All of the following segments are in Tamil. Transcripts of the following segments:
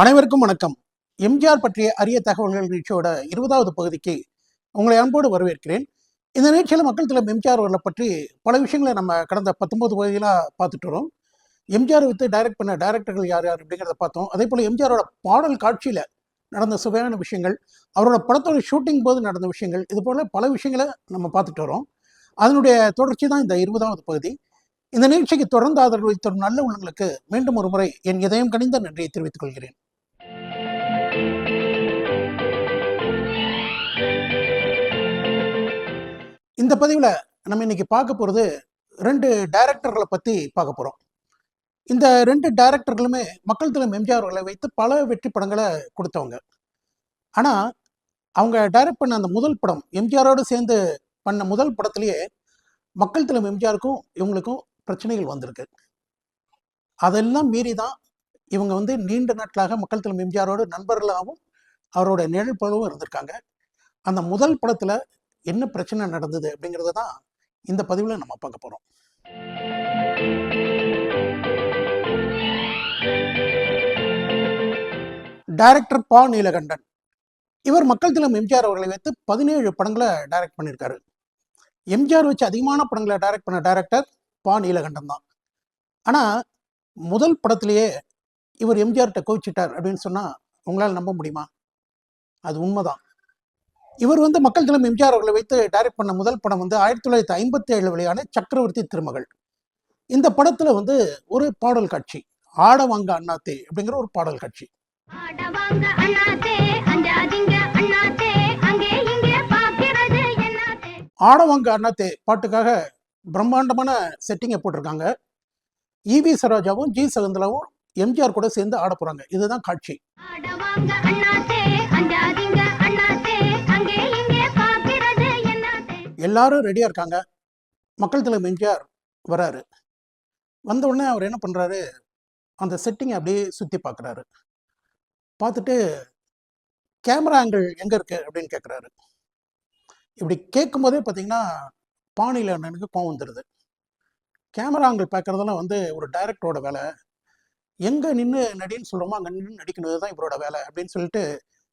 அனைவருக்கும் வணக்கம். எம்ஜிஆர் பற்றிய அரிய தகவல்கள் நிகழ்ச்சியோட இருபதாவது பகுதிக்கு உங்களை அன்போடு வரவேற்கிறேன். இந்த நிகழ்ச்சியில் மக்கள் தலைவர் எம்ஜிஆர் அவர்களை பற்றி பல விஷயங்களை நம்ம கடந்த பத்தொன்பது பகுதிகளாக பார்த்துட்டு வரோம். எம்ஜிஆர் வித்து டைரக்ட் பண்ண டைரக்டர்கள் யார் யார் அப்படிங்கிறத பார்த்தோம். அதே போல் எம்ஜிஆரோட பாடல் காட்சியில் நடந்த சுவையான விஷயங்கள் அவரோட படத்தோட ஷூட்டிங் போது நடந்த விஷயங்கள் இது போல பல விஷயங்களை நம்ம பார்த்துட்டு வரோம். அதனுடைய தொடர்ச்சி தான் இந்த இருபதாவது பகுதி. இந்த நிகழ்ச்சிக்கு தொடர்ந்து ஆதரவு தரும் நல்ல உள்ளங்களுக்கு மீண்டும் ஒரு முறை என் இதயம் கணிந்த நன்றியை தெரிவித்துக் கொள்கிறேன். இந்த பதிவில் நம்ம இன்னைக்கு பார்க்க போகிறது ரெண்டு டைரக்டர்களை பற்றி பார்க்க போகிறோம் இந்த ரெண்டு டைரக்டர்களுமே மக்கள் தலைவர் எம்ஜிஆர் அவர்களை வைத்து பல வெற்றி படங்களை கொடுத்தவங்க. ஆனால் அவங்க டைரக்ட் பண்ண அந்த முதல் படம் எம்ஜிஆரோடு சேர்ந்து பண்ண முதல் படத்திலேயே மக்கள் தலைவர் எம்ஜிஆருக்கும் இவங்களுக்கும் பிரச்சனைகள் வந்திருக்கு. அதெல்லாம் மீறி தான் இவங்க வந்து நீண்ட நாட்களாக மக்கள் தலைவர் எம்ஜிஆரோட நண்பர்களாகவும் அவரோட நிழல் இருந்திருக்காங்க. அந்த முதல் படத்தில் என்ன பிரச்சனை நடந்தது அப்படிங்கிறத தான் இந்த பதிவில் நம்ம பார்க்க போகிறோம் டைரக்டர் பா நீலகண்டன். இவர் மக்கள் திலம் எம்ஜிஆர் அவர்களை வைத்து பதினேழு படங்களை டைரக்ட் பண்ணியிருக்காரு. எம்ஜிஆர் வச்சு அதிகமான படங்களை டைரக்ட் பண்ண டைரக்டர் பா நீலகண்டன் தான். ஆனால் முதல் படத்திலேயே இவர் எம்ஜிஆர்கிட்ட கோவிச்சிட்டார் அப்படின்னு சொன்னால் உங்களால் நம்ப முடியுமா? அது உண்மைதான். இவர் வந்து மக்கள் திலம் எம்ஜிஆர் அவர்களை வைத்து டைரக்ட் பண்ண முதல் படம் வந்து ஆயிரத்தி தொள்ளாயிரத்தி ஐம்பத்தி ஏழு வெளியான சக்கரவர்த்தி திருமகள். இந்த படத்துல வந்து ஒரு பாடல் காட்சி ஆட வாங்க அண்ணாத்தே அப்படிங்கிற ஒரு பாடல் காட்சி. ஆடவாங்க அண்ணாத்தே ஆடவாங்க பாட்டுக்காக பிரம்மாண்டமான செட்டிங்கை போட்டிருக்காங்க. இவி சரோஜாவும் ஜி சகுந்தலாவும் எம்ஜிஆர் கூட சேர்ந்து ஆட போறாங்க. இதுதான் காட்சி. எல்லாரும் ரெடியாக இருக்காங்க. மக்கள் தலைவர் எம்ஜிஆர் வராரு. வந்த உடனே அவர் என்ன பண்ணுறாரு அந்த செட்டிங்கை அப்படியே சுற்றி பார்க்குறாரு பார்த்துட்டு கேமரா ஆங்கிள் எங்கே இருக்கு? அப்படின்னு கேட்குறாரு இப்படி கேட்கும் போதே பார்த்தீங்கன்னா பாணியில் அண்ணனுக்கு கோவம் வந்துடுது கேமரா ஆங்கிள் பார்க்குறதெல்லாம் வந்து ஒரு டைரக்டரோட வேலை. எங்கே நின்று நடின்னு சொல்கிறோமோ அங்கே நின்று நடிக்கணும். தான் இவரோட வேலை அப்படின்னு சொல்லிட்டு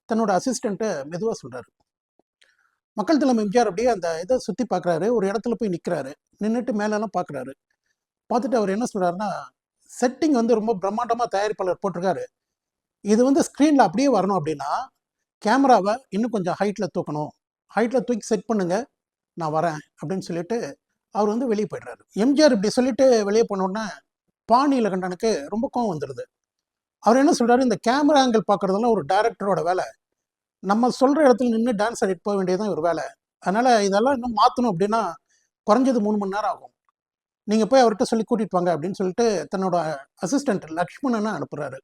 தன்னோட அசிஸ்டண்ட்டை மெதுவாக சொல்கிறாரு மக்கள் தலைமை எம்ஜிஆர் அப்படியே அந்த இதை சுற்றி பார்க்குறாரு ஒரு இடத்துல போய் நிற்கிறாரு நின்றுட்டு மேலெல்லாம் பார்க்குறாரு பார்த்துட்டு அவர் என்ன சொல்கிறாருன்னா செட்டிங் வந்து ரொம்ப பிரம்மாண்டமாக தயாரிப்பாளர் போட்டிருக்காரு. இது வந்து ஸ்க்ரீனில் அப்படியே வரணும் அப்படின்னா கேமராவை இன்னும் கொஞ்சம் ஹைட்டில் தூக்கணும். ஹைட்டில் தூக்கி செட் பண்ணுங்கள் நான் வரேன் அப்படின்னு சொல்லிட்டு அவர் வந்து வெளியே போயிடுறாரு. எம்ஜிஆர் இப்படி சொல்லிட்டு வெளியே போனோடனே பாணியில் கண்டனுக்கு ரொம்ப கோவம் வந்துடுது. அவர் என்ன சொல்கிறாரு இந்த கேமரா ஆங்கிள் பார்க்குறதெல்லாம் ஒரு டைரக்டரோட வேலை. நம்ம சொல்கிற இடத்துல நின்று டான்ஸ் ஆடிட்டு போக வேண்டியதுதான் ஒரு வேலை. அதனால் இதெல்லாம் இன்னும் மாற்றணும் அப்படின்னா குறைஞ்சது மூணு மணி நேரம் ஆகும். நீங்கள் போய் அவர்கிட்ட சொல்லி கூட்டிட்டு வாங்க அப்படின்னு சொல்லிட்டு தன்னோட அசிஸ்டன்ட் லக்ஷ்மணனை அனுப்புகிறாரு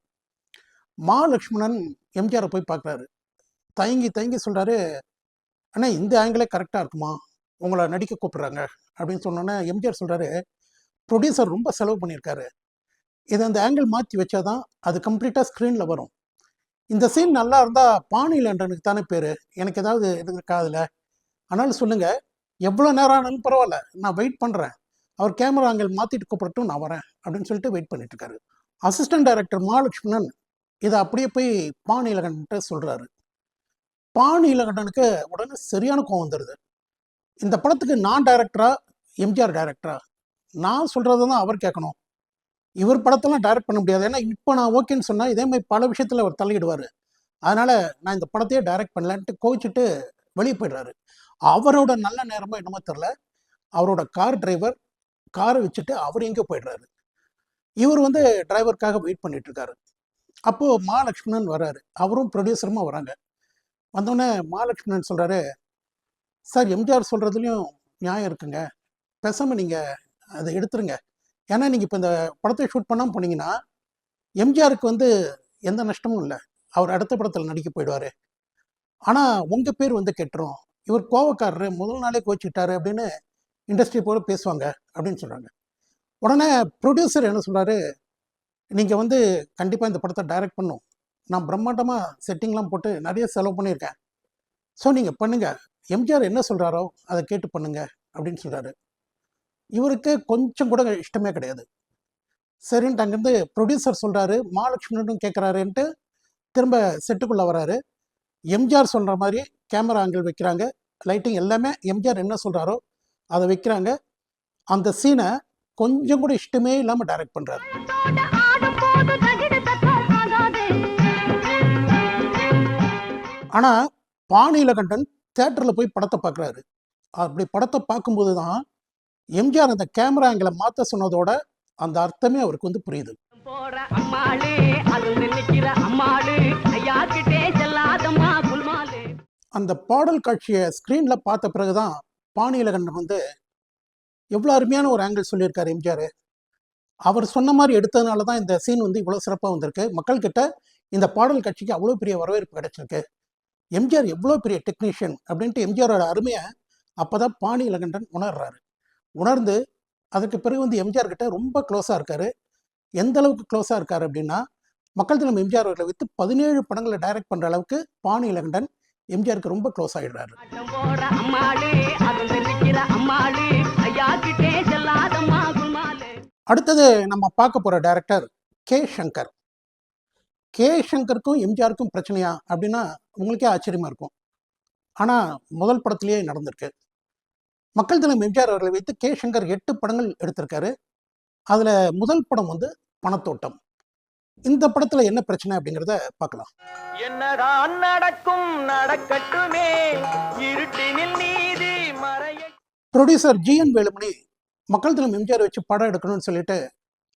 மா லக்ஷ்மணன் எம்ஜிஆரை போய் பார்க்குறாரு. தயங்கி தயங்கி சொல்கிறாரு அண்ணா இந்த ஆங்கிளே கரெக்டாக இருக்குமா? உங்களை நடிக்க கூப்பிட்றாங்க. அப்படின்னு சொன்னோன்னே எம்ஜிஆர் சொல்கிறாரு ப்ரொடியூசர் ரொம்ப செலவு பண்ணியிருக்காரு. இதை அந்த ஆங்கிள் மாற்றி வச்சாதான் அது கம்ப்ளீட்டாக ஸ்க்ரீனில் வரும். இந்த சீன் நல்லா இருந்தால் பாணிலண்டனுக்கு தானே பேர்? எனக்கு ஏதாவது இருக்கா அதில்? ஆனாலும் சொல்லுங்கள் எவ்வளோ நேரம் ஆனாலும் பரவாயில்ல. நான் வெயிட் பண்ணுறேன் அவர் கேமரா அங்கே மாற்றிட்டு கூப்பிடட்டும் நான் வரேன் அப்படின்னு சொல்லிட்டு வெயிட் பண்ணிட்டு இருக்காரு. அசிஸ்டன்ட் டைரக்டர் மகாலட்சுமணன் இதை அப்படியே போய் பாணி சொல்கிறாரு பாணிலகண்டனுக்கு உடனே சரியான கோவம் வந்துடுது இந்த படத்துக்கு நான் டைரக்டரா எம்ஜிஆர் டைரக்டரா நான் சொல்கிறத தான் அவர் கேட்கணும். இவர் படத்தெல்லாம் டைரக்ட் பண்ண முடியாது. ஏன்னா இப்போ நான் ஓகேன்னு சொன்னால் இதே மாதிரி பல விஷயத்தில் அவர் தலையிடுவார் அதனால் நான் இந்த படத்தையே டைரக்ட் பண்ணலான்ட்டு கோவிச்சிட்டு வெளியே போயிடுறாரு. அவரோட நல்ல நேரமோ என்னமோ தெரில அவரோட கார் டிரைவர் காரை வச்சுட்டு அவர் எங்கே போயிடுறாரு. இவர் வந்து டிரைவருக்காக வெயிட் பண்ணிட்டு இருக்காரு. அப்போது மகாலட்சுமணன் வர்றாரு அவரும் ப்ரொடியூசருமா வராங்க. வந்தோடனே மகாலட்சுமணன் சொல்கிறாரு சார் எம்ஜிஆர் சொல்கிறதுலையும் நியாயம் இருக்குங்க. பேசாமல் நீங்கள் அதை எடுத்துருங்க. ஏன்னா நீங்கள் இப்போ இந்த படத்தை ஷூட் பண்ணாமல் போனீங்கன்னா எம்ஜிஆருக்கு வந்து எந்த நஷ்டமும் இல்லை. அவர் அடுத்த படத்தில் நடிக்க போயிடுவார். ஆனால் உங்கள் பேர் வந்து கெட்டுரும். இவர் கோவக்காரரு முதல் நாளே கோச்சிக்கிட்டாரு அப்படின்னு இண்டஸ்ட்ரி போல பேசுவாங்க அப்படின்னு சொல்கிறாங்க உடனே ப்ரொடியூசர் என்ன சொல்கிறாரு நீங்கள் வந்து கண்டிப்பாக இந்த படத்தை டைரக்ட் பண்ணும். நான் பிரம்மாண்டமாக செட்டிங்லாம் போட்டு நிறைய செலவு பண்ணியிருக்கேன். ஸோ நீங்கள் பண்ணுங்கள் எம்ஜிஆர் என்ன சொல்கிறாரோ அதை கேட்டு பண்ணுங்க அப்படின்னு சொல்கிறாரு இவருக்கு கொஞ்சம் கூட இஷ்டமே கிடையாது. சரின்ட்டு அங்கேருந்து ப்ரொடியூசர் சொல்கிறாரு மகாலட்சுமினும் கேட்குறாருன்ட்டு திரும்ப செட்டுக்குள்ளே வராரு. எம்ஜிஆர் சொல்கிற மாதிரி கேமரா ஆங்கிள் வைக்கிறாங்க. லைட்டிங் எல்லாமே எம்ஜிஆர் என்ன சொல்கிறாரோ அதை வைக்கிறாங்க. அந்த சீனை கொஞ்சம் கூட இஷ்டமே இல்லாமல் டைரக்ட் பண்ணுறாரு ஆனால் பாணியிலகண்டன் தேட்டரில் போய் படத்தை பார்க்குறாரு அப்படி படத்தை பார்க்கும்போது தான் எம்ஜிஆர் அந்த கேமரா ஆங்கிளை மாற்ற சொன்னதோட அந்த அர்த்தமே அவருக்கு வந்து புரியுது. கிட்டே அந்த பாடல் காட்சியை ஸ்க்ரீனில் பார்த்த பிறகு தான் பாணியிலகண்டன் வந்து எவ்வளோ அருமையான ஒரு ஆங்கிள் சொல்லியிருக்காரு எம்ஜிஆர். அவர் சொன்ன மாதிரி எடுத்ததுனால தான் இந்த சீன் வந்து இவ்வளோ சிறப்பாக வந்திருக்கு. மக்கள்கிட்ட இந்த பாடல் காட்சிக்கு அவ்வளோ பெரிய வரவேற்பு கிடைச்சிருக்கு. எம்ஜிஆர் எவ்வளோ பெரிய டெக்னீஷியன் அப்படின்ட்டு எம்ஜிஆரோட அருமையை அப்போ தான் பாணி இலகண்டன் உணர்றாரு. உணர்ந்து அதுக்கு பிறகு வந்து எம்ஜிஆர் கிட்ட ரொம்ப க்ளோஸாக இருக்காரு. எந்த அளவுக்கு க்ளோஸாக இருக்காரு அப்படின்னா மக்கள் தினம் எம்ஜிஆர் அவர்களை விற்று பதினேழு படங்களை டைரக்ட் பண்ணுற அளவுக்கு பாணி இலகண்டன் எம்ஜிஆருக்கு ரொம்ப க்ளோஸ் ஆகிடுறாரு அடுத்தது நம்ம பார்க்க போகிற டைரக்டர் கே சங்கர். கே சங்கருக்கும் எம்ஜிஆருக்கும் பிரச்சனையா அப்படின்னா உங்களுக்கே ஆச்சரியமா இருக்கும். ஆனால் முதல் படத்திலேயே நடந்திருக்கு. மக்கள் தினம் எம்ஜிஆர் அவர்களை வைத்து கே. சங்கர் எட்டு படங்கள் எடுத்திருக்காரு. அதில் முதல் படம் வந்து பணத்தோட்டம். இந்த படத்தில் என்ன பிரச்சனை அப்படிங்கிறத பார்க்கலாம். என்னதான் நடக்கும்? நடக்கட்டுமே. இருட்டினில் நீதி ப்ரொடியூசர் ஜிஎன் வேலுமணி மக்கள் தினம் எம்ஜிஆர் வச்சு படம் எடுக்கணும்னு சொல்லிட்டு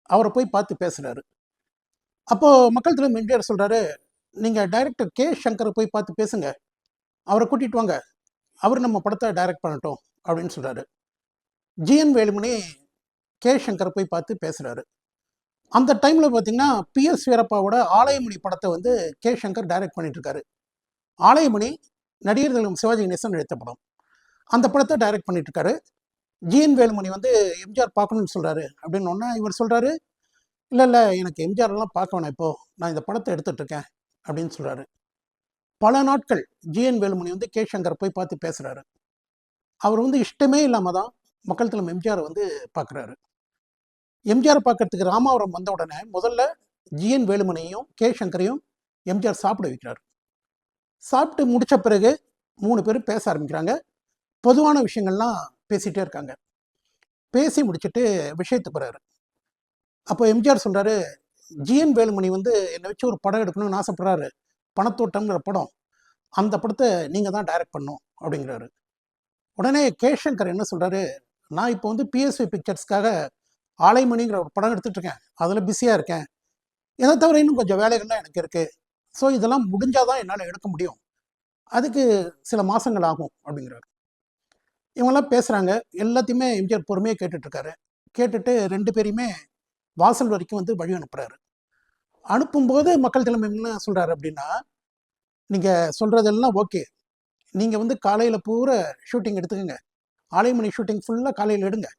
அவரை போய் பார்த்து பேசுகிறாரு அப்போது மக்கள் தினம் எம்ஜிஆர் சொல்கிறாரு நீங்கள் டைரக்டர் கே. சங்கரை போய் பார்த்து பேசுங்க. அவரை கூட்டிகிட்டு வாங்க. அவர் நம்ம படத்தை டைரக்ட் பண்ணட்டும். அப்படின்னு சொல்கிறாரு ஜிஎன் வேலுமணி கே. சங்கர் போய் பார்த்து பேசுகிறாரு அந்த டைமில் பார்த்தீங்கன்னா பிஎஸ் வீரப்பாவோட ஆலயமணி படத்தை வந்து கே. சங்கர் டைரக்ட் பண்ணிட்டுருக்காரு ஆலயமணி நடிகர் திலகம் சிவாஜி கணேசன் நடித்த படம். அந்த படத்தை டைரக்ட் பண்ணிட்டுருக்காரு ஜிஎன் வேலுமணி வந்து எம்ஜிஆர் பார்க்கணும்னு சொல்கிறாரு அப்படின்னு ஒன்று இவர் சொல்கிறாரு இல்லை இல்லை எனக்கு எம்ஜிஆர் எல்லாம் பார்க்க வேணாம் இப்போது நான் இந்த படத்தை எடுத்துகிட்ருக்கேன் அப்படின்னு சொல்கிறாரு பல நாட்கள் ஜிஎன் வேலுமணி வந்து கே. சங்கர் போய் பார்த்து பேசுகிறாரு அவர் வந்து இஷ்டமே இல்லாமல் தான் மக்கள் தலைமை எம்ஜிஆர் வந்து பார்க்குறாரு எம்ஜிஆர் பார்க்கறதுக்கு ராமாவரம் வந்த உடனே முதல்ல ஜிஎன் வேலுமணியையும் கே சங்கரையும் எம்ஜிஆர் சாப்பிட வைக்கிறார். சாப்பிட்டு முடித்த பிறகு மூணு பேரும் பேச ஆரம்பிக்கிறாங்க. பொதுவான விஷயங்கள்லாம் பேசிகிட்டே இருக்காங்க. பேசி முடிச்சுட்டு விஷயத்துக்கு போகிறாரு அப்போ எம்ஜிஆர் சொல்கிறாரு ஜிஎன் வேலுமணி வந்து என்னை வச்சு ஒரு படம் எடுக்கணும்னு ஆசைப்படுறாரு. பணத்தோட்டம்ங்கிற படம். அந்த படத்தை நீங்கள் தான் டைரக்ட் பண்ணும் அப்படிங்கிறாரு. உடனே கேஷங்கர் என்ன சொல்கிறாரு நான் இப்போ வந்து பிஎஸ்வி பிக்சர்ஸ்க்காக ஆலைமணிங்கிற ஒரு படம் எடுத்துகிட்டு இருக்கேன். அதில் பிஸியாக இருக்கேன். இதை தவிர இன்னும் கொஞ்சம் வேலைகள்லாம் எனக்கு இருக்குது ஸோ இதெல்லாம் முடிஞ்சால் தான் என்னால் எடுக்க முடியும். அதுக்கு சில மாதங்கள் ஆகும் அப்படிங்கிறாரு. இவங்கெல்லாம் பேசுகிறாங்க எல்லாத்தையுமே எம்ஜிஆர் பொறுமையாக கேட்டுட்ருக்காரு கேட்டுட்டு ரெண்டு பேரையுமே வாசல் வரைக்கும் வந்து வழி அனுப்புகிறாரு அனுப்பும்போது மக்கள் தலைமை என்ன சொல்கிறாரு அப்படின்னா நீங்கள் சொல்கிறதெல்லாம் ஓகே நீங்கள் வந்து காலையில் பூரா ஷூட்டிங் எடுத்துக்கோங்க. ஆலைமணி ஷூட்டிங் ஃபுல்லாக காலையில் எடுங்க.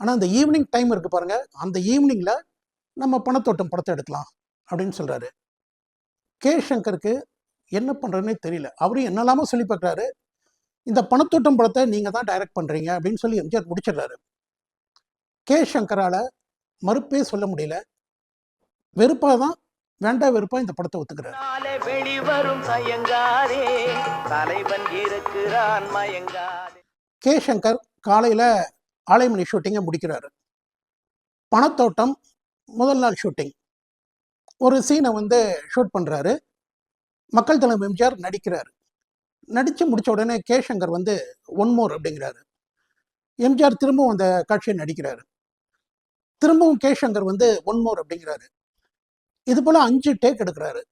ஆனால் அந்த ஈவினிங் டைம் இருக்குது பாருங்கள் அந்த ஈவினிங்கில் நம்ம பணத்தோட்டம் படத்தை எடுக்கலாம் அப்படின்னு சொல்கிறாரு கே. சங்கருக்கு என்ன பண்ணுறதுனே தெரியல. அவரும் என்னெல்லாமோ சொல்லி பார்க்குறாரு. இந்த பணத்தோட்டம் படத்தை நீங்கள் தான் டைரக்ட் பண்ணுறீங்க அப்படின்னு சொல்லி எம்ஜிஆர் முடிச்சிடுறாரு. கே. சங்கரால் மறுப்பே சொல்ல முடியல. வெறுப்பாக தான் வேண்டா வெறுப்பாக இந்த படத்தை ஒத்துக்கிறாரு. வெளிவரும் தலைவன் இருக்கிறான் கே சங்கர் காலையில் ஆலைமணி ஷூட்டிங்கை முடிக்கிறாரு. பணத்தோட்டம் முதல் நாள் ஷூட்டிங். ஒரு சீனை வந்து ஷூட் பண்ணுறாரு மக்கள் தலைவர் எம்ஜிஆர் நடிக்கிறார். நடித்து முடித்த உடனே கே சங்கர் வந்து ஒன் மோர் அப்படிங்கிறாரு. எம்ஜிஆர் திரும்பவும் அந்த காட்சியை நடிக்கிறாரு. திரும்பவும் கே சங்கர் வந்து ஒன் மோர் அப்படிங்கிறாரு. இது போல் அஞ்சு டேக் எடுக்கிறாரு.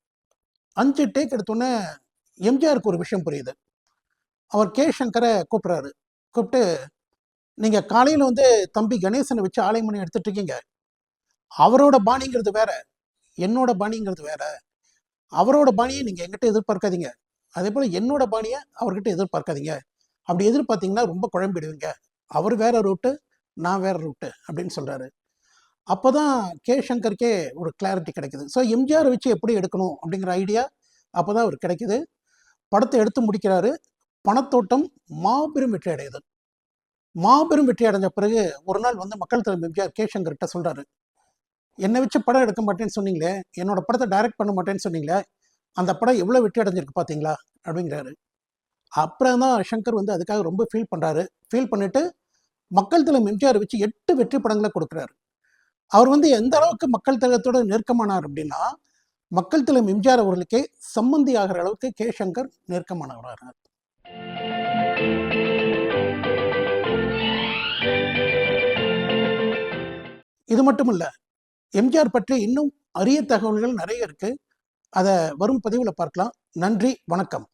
அஞ்சு டேக் எடுத்தோடனே எம்ஜிஆருக்கு ஒரு விஷயம் புரியுது. அவர் கே சங்கரை கூப்பிட்றாரு. கூப்பிட்டு நீங்கள் காலையில் வந்து தம்பி கணேசனை வச்சு ஆலயமணி எடுத்துட்டு இருக்கீங்க. அவரோட பாணிங்கிறது வேற. என்னோட பாணிங்கிறது வேற. அவரோட பாணியை நீங்கள் எங்கிட்ட எதிர்பார்க்காதீங்க. அதே போல் என்னோட பாணியை அவர்கிட்ட எதிர்பார்க்காதீங்க. அப்படி எதிர்பார்த்தீங்கன்னா ரொம்ப குழம்பிடுவீங்க. அவர் வேற ரூட்டு நான் வேற ரூட்டு அப்படின்னு சொல்கிறாரு அப்போ தான் கே. சங்கருக்கே ஒரு கிளாரிட்டி கிடைக்குது. ஸோ எம்ஜிஆர் வச்சு எப்படி எடுக்கணும் அப்படிங்கிற ஐடியா அப்போ தான் அவர் கிடைக்குது. படத்தை எடுத்து முடிக்கிறாரு. பணத்தோட்டம் மாபெரும் வெற்றி அடையுது. மாபெரும் வெற்றி அடைஞ்ச பிறகு ஒரு நாள் வந்து மக்கள் தலைவர் எம்ஜிஆர் கே. சங்கர்கிட்ட சொல்கிறாரு என்னை வச்சு படம் எடுக்க மாட்டேன்னு சொன்னீங்களே என்னோட படத்தை டைரக்ட் பண்ண மாட்டேன்னு சொன்னீங்களே அந்த படம் எவ்வளோ வெற்றி அடைஞ்சிருக்கு பார்த்தீங்களா? அப்படிங்கிறாரு. அப்புறம் தான் சங்கர் வந்து அதுக்காக ரொம்ப ஃபீல் பண்ணுறாரு ஃபீல் பண்ணிவிட்டு மக்கள் தலம் எம்ஜிஆர் வச்சு எட்டு வெற்றி படங்களை கொடுக்குறாரு. அவர் வந்து எந்த அளவுக்கு மக்கள் தலைவத்தோட நெருக்கமானார் அப்படின்னா மக்கள் தலம் எம்ஜிஆர் அவர்களுக்கே சம்மந்தி ஆகிற அளவுக்கு கே. சங்கர் நெருக்கமானவராக இது மட்டும் இல்ல எம்ஜிஆர் பற்றி இன்னும் அரிய தகவல்கள் நிறைய இருக்கு. அதை வரும் பதிவில் பார்க்கலாம். நன்றி வணக்கம்.